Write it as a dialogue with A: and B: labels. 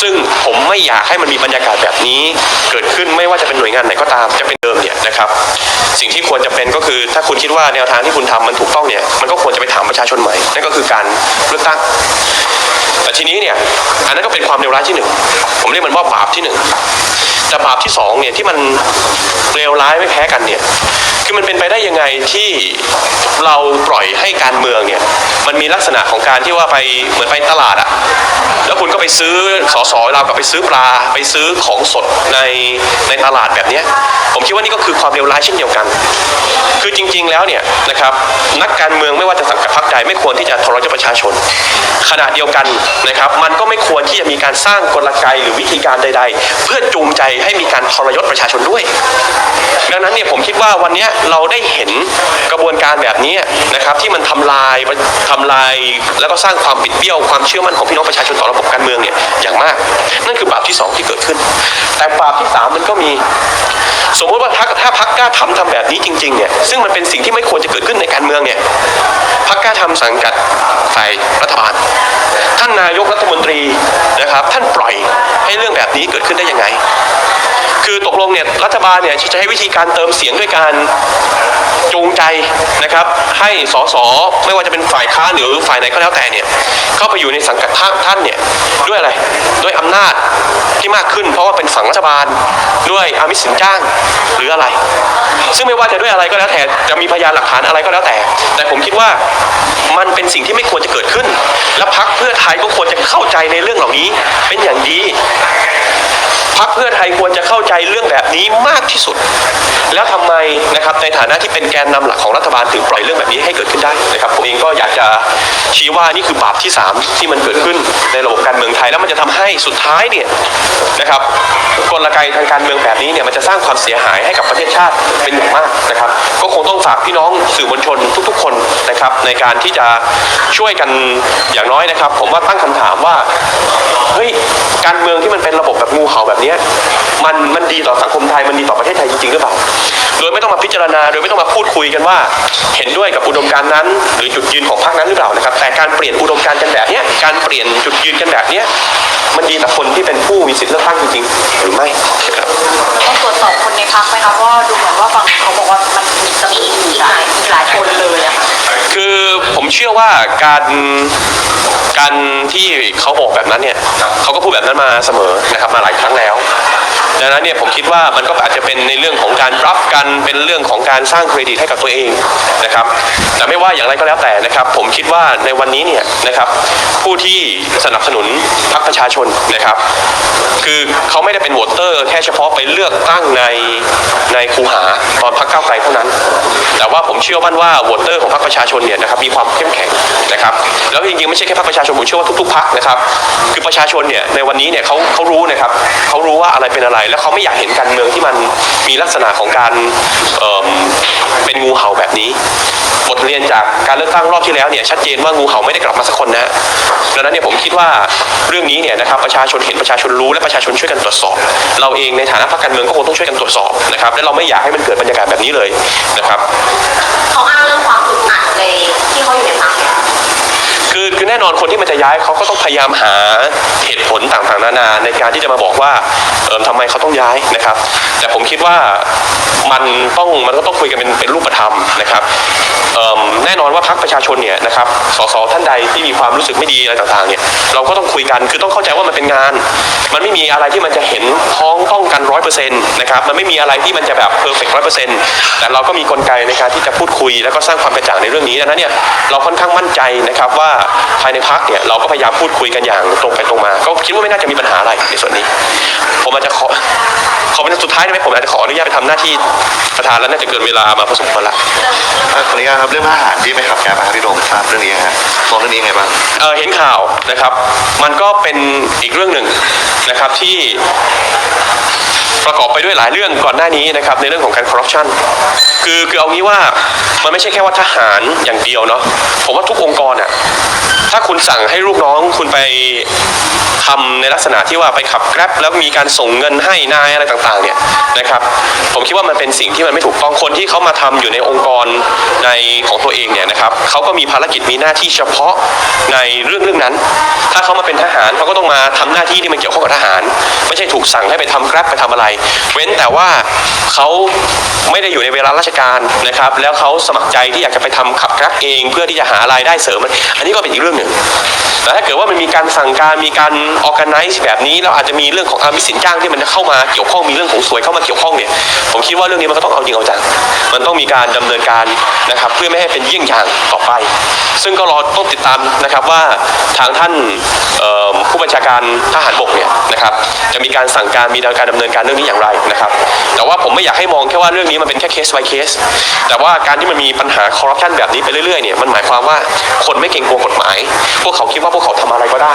A: ซึ่งผมไม่อยากให้มันมีบรรยากาศแบบนี้เกิดขึ้นไม่ว่าจะเป็นหน่วยงานไหนก็ตามจะเป็นเดิมเนี่ยนะครับ สิ่งที่ควรจะเป็นก็คือถ้าคุณคิดว่าแนวทางที่คุณทำมันถูกต้องเนี่ยมันก็ควรจะไปถามประชาชนใหม่นั่นก็คือการเลือกตั้งแต่ทีนี้เนี่ยอันนั้นก็เป็นความเลวร้ายที่หนึ่งผมเรียกมันว่าบาปที่หนึ่ง แต่บาปที่สองเนี่ยที่มันเลวร้ายไม่แพ้กันเนี่ยคือมันเป็นไปได้ยังไงที่เราปล่อยให้การเมืองเนี่ยมันมีลักษณะของการที่ว่าไปเหมือนไปตลาดอะแล้วคุณก็ไปซื้อสอสอเรากับไปซื้อปลาไปซื้อของสดในในตลาดแบบนี้ผมคิดว่านี่ก็คือความเลวร้ายเช่นเดียวกัน คือจริง ๆ แล้วเนี่ยนะครับนักการเมืองไม่ว่าจะสังกัดพรรคใดไม่ควรที่จะทรยศประชาชน ขณะเดียวกันนะครับ มันก็ไม่ควรที่จะมีการสร้างกลไกหรือวิธีการใด ๆ เพื่อจูงใจให้มีการทรยศประชาชนด้วย ดังนั้นเนี่ยผมคิดว่าวันนี้เราได้เห็นกระบวนการแบบนี้นะครับที่มันทำลายทำลาย แล้วก็สร้างความปิดเบี้ยวความเชื่อมั่นของพี่น้องประชาชนต่อระบบการเมืองเนี่ยอย่างมาก นั่นคือบาปที่สองที่เกิดขึ้น แต่บาปที่สามมันก็มี สมมติว่าถ้าถ้าพักกล้าทำทำแบบนี้จริงๆเนี่ยซึ่งมันเป็นสิ่งที่ไม่ควรจะเกิดขึ้นในการเมืองเนี่ยพักกล้าทำสังกัดฝ่ายรัฐบาล ท่านนายกรัฐมนตรีนะครับ ท่านปล่อยให้เรื่องแบบนี้เกิดขึ้นได้ยังไง คือตกลงเนี่ยรัฐบาลเนี่ยจะใช้วิธีการเติมเสียงด้วยการจูงใจนะครับ ให้สสไม่ว่าจะเป็นฝ่ายค้านหรือฝ่ายไหนก็แล้วแต่เนี่ยเข้าไปอยู่ในสังกัดท่านเนี่ยด้วยอะไรด้วยอำนาจที่มากขึ้น เพราะว่าเป็นฝั่งรัฐบาลด้วยอามิสสินจ้างหรืออะไร ซึ่งไม่ว่าจะด้วยอะไรก็แล้วแต่จะมีพยานหลักฐานอะไรก็แล้วแต่ แต่ผมคิดว่ามันเป็นสิ่งที่ไม่ควรจะเกิดขึ้น และพักเพื่อไทยก็ควรจะเข้าใจในเรื่องเหล่านี้เป็นอย่างดี พักเพื่อไทยควรจะเข้าใจเรื่องแบบนี้มากที่สุด แล้วทำไมนะครับในฐานะที่เป็นแกนนำหลักของรัฐบาลถึงปล่อยเรื่องแบบนี้ให้เกิดขึ้นได้นะครับผมเองก็อยากจะชี้ว่านี่คือบาปที่ 3 ที่มันเกิดขึ้นในระบบการเมืองไทยแล้วมันจะทำให้สุดท้ายเนี่ยนะครับกลไกทางการเมืองแบบนี้เนี่ยมันจะสร้างความเสียหายให้กับประเทศชาติเป็นอย่างมากนะครับ ก็คงต้องฝากพี่น้องสื่อมวลชนทุก ๆ คนนะครับในการที่จะช่วยกันอย่างน้อยนะครับ ผมว่าตั้งคำถามว่าเฮ้ยการเมืองที่มันเป็นระบบแบบงูเห่าแบบเนี้ยมันมันดีต่อสังคมไทยมันดีต่อประเทศไทยจริงๆหรือเปล่าโดยไม่ต้องมาพิจารณาโดยไม่ต้องมาพูดคุยกันว่า เห็นด้วยกับอุดมการณ์นั้น หรือจุดยืนของพรรคนั้นหรือเปล่านะครับแต่การเปลี่ยนอุดมการณ์กันแบบเนี้ยการเปลี่ยนจุดยืนกันแบบเนี้ยมันดีต่อคนที่เป็นผู้มีสิทธิ์เลือกตั้งจริงๆหรือไม่นะครับ
B: ต้องตรวจสอบคนในพักไหมคะเพราะว่าดูเหมือนว่าฝั่งเขาบอกว่ามันจะมีอีกหลายอีกหลายคนเลยอะค่ะ
A: คือผมเชื่อว่าการ การที่เขาบอกแบบนั้นเนี่ยเขาก็พูดแบบนั้นมาเสมอนะครับมาหลายครั้งแล้วดังนั้นเนี่ยผมคิดว่ามันก็อาจจะเป็นในเรื่องของการรับกันเป็นเรื่องของการสร้างเครดิตให้กับตัวเองนะครับแต่ไม่ว่าอย่างไรก็แล้วแต่นะครับ ผมคิดว่าในวันนี้เนี่ยนะครับผู้ที่สนับสนุนพรรคประชาชนนะครับ คือเขาไม่ได้เป็นโหวตเตอร์ แค่เฉพาะไปเลือกตั้งใน ในคูหาตอนพักเก้าไกลเท่านั้น แต่ว่าผมเชื่อมั่นว่าโหวตเตอร์ของพรรคประชาชนเนี่ยนะครับมีความเข้มแข็งนะครับแล้วจริงๆไม่ใช่แค่พรรคประชาชนผมเชื่อว่าทุกๆพรรคนะครับคือประชาชนเนี่ยในวันนี้เนี่ยเขาเขารู้นะครับเขารู้ว่าอะไรเป็นอะไร แล้วเขาไม่อยากเห็นการเมืองที่มันมีลักษณะของการเเป็นงูเห่าแบบนี้ บทเรียนจากการเลือกตั้งรอบที่แล้วเนี่ยชัดเจนว่างูเห่าไม่ได้กลับมาสักคนนะดังนั้นเนี่ยผมคิดว่าเรื่องนี้เนี่ยนะครับประชาชนเห็นประชาชนรู้และประชาชนช่วยกันตรวจสอบ เราเองในฐานะพรรคการเมืองก็คงต้องช่วยกันตรวจสอบนะครับและเราไม่อยากให้มันเกิดบรรยากาศแบบนี้เลยนะครับ
B: เขาอ้างเรื่องความอึดอัดในที่เขาอยู่ในพักเนี่ย
A: คือคือแน่นอนคนที่มันจะย้ายเขาก็ต้องพยายามหาเหตุผลต่างๆนานาในการที่จะมาบอกว่าเออทำไมเขาต้องย้ายนะครับ แต่ผมคิดว่ามันต้องมันก็ต้องคุยกันเป็นเป็นรูปธรรมนะครับแน่นอนว่าพรรคประชาชนเนี่ยนะครับสสท่านใดที่มีความรู้สึกไม่ดีอะไรต่างๆเนี่ยเราก็ต้องคุยกันคือต้องเข้าใจว่ามันเป็นงาน มันไม่มีอะไรที่มันจะเห็นพ้องต้องกันร้อยเปอร์เซ็นต์นะครับมันไม่มีอะไรที่มันจะแบบเพอร์เฟกต์ร้อยเปอร์เซ็นต์แต่เราก็มีกลไกในการที่จะพูดคุย แล้วก็สร้างความกระจ่างในเรื่องนี้ดังนั้นเนี่ยเราค่อนข้างมั่นใจนะครับว่าภายในพักเนี่ยเราก็พยายามพูดคุยกันอย่างตรงไปตรงมา ก็คิดว่าไม่น่าจะมีปัญหาอะไรในส่วนนี้ ผมอาจจะขอขอเป็นสุดท้ายได้ไหมผมอาจจะขออนุญาตไปทำหน้าที่ประธานแล้วน่าจะเกินเวลามาพอสมควรละ
C: ขออนุญาตครับเรื่องทหารที่ไปขับแก๊ปอะครับพี่โดมทราบเรื่องนี้ฮะมองเรื่องนี้ยังไงบ้าง
A: เอ่อเห็นข่าวนะครับ มันก็เป็นอีกเรื่องหนึ่งนะครับที่ ประกอบไปด้วยหลายเรื่องก่อนหน้านี้นะครับในเรื่องของการคอร์รัปชันคือคือเอางี้ว่ามันไม่ใช่แค่ว่าทหารอย่างเดียวเนาะผมว่าทุกองค์กรอะ ถ้าคุณสั่งให้ลูกน้องคุณไปทำในลักษณะที่ว่าไปขับแกร็บแล้วมีการส่งเงินให้นายอะไรต่างๆเนี่ยนะครับผมคิดว่ามันเป็นสิ่งที่มันไม่ถูกต้องคนที่เขามาทำอยู่ในองค์กรในของตัวเองเนี่ยนะครับเขาก็มีภารกิจมีหน้าที่เฉพาะในเรื่องเรื่องนั้น ถ้าเขามาเป็นทหารเขาก็ต้องมาทำหน้าที่ที่มันเกี่ยวข้องกับทหาร ไม่ใช่ถูกสั่งให้ไปทำแกร็บไปทำอะไร เว้นแต่ว่าเขาไม่ได้อยู่ในเวลาราชการนะครับแล้วเขาสมัครใจที่อยากจะไปทำขับแกร็บเอง เพื่อที่จะหารายได้เสริม อันนี้ก็เป็นอีกเรื่องนึ่งแต่ถ้าเกิดว่ามันมีการสั่งการมีการ organize แบบนี้แล้วอาจจะมีเรื่องของอามิสินจ้างที่มันจะเข้ามาเกี่ยวข้องมีเรื่องของสวยเข้ามาเกี่ยวข้องเนี่ยผมคิดว่าเรื่องนี้มันก็ต้องเอาจริงเอาจังมันต้องมีการดำเนินการนะครับเพื่อไม่ให้เป็นเยี่ยงอย่างต่อไป ซึ่งก็รอต้องติดตามนะครับว่าทางท่านผู้บัญชาการทหารบกเนี่ยนะครับจะมีการสั่งการมีการดำเนินการเรื่องนี้อย่างไรนะครับ ว่าผมไม่อยากให้มองแค่ว่าเรื่องนี้มันเป็นแค่เคส by เคส แต่ว่าการที่มันมีปัญหาคอร์รัปชันแบบนี้ไปเรื่อยๆเนี่ยมันหมายความว่าคนไม่เกรงกลัวกฎหมาย พวกเขาคิดว่าพวกเขาทำอะไรก็ได้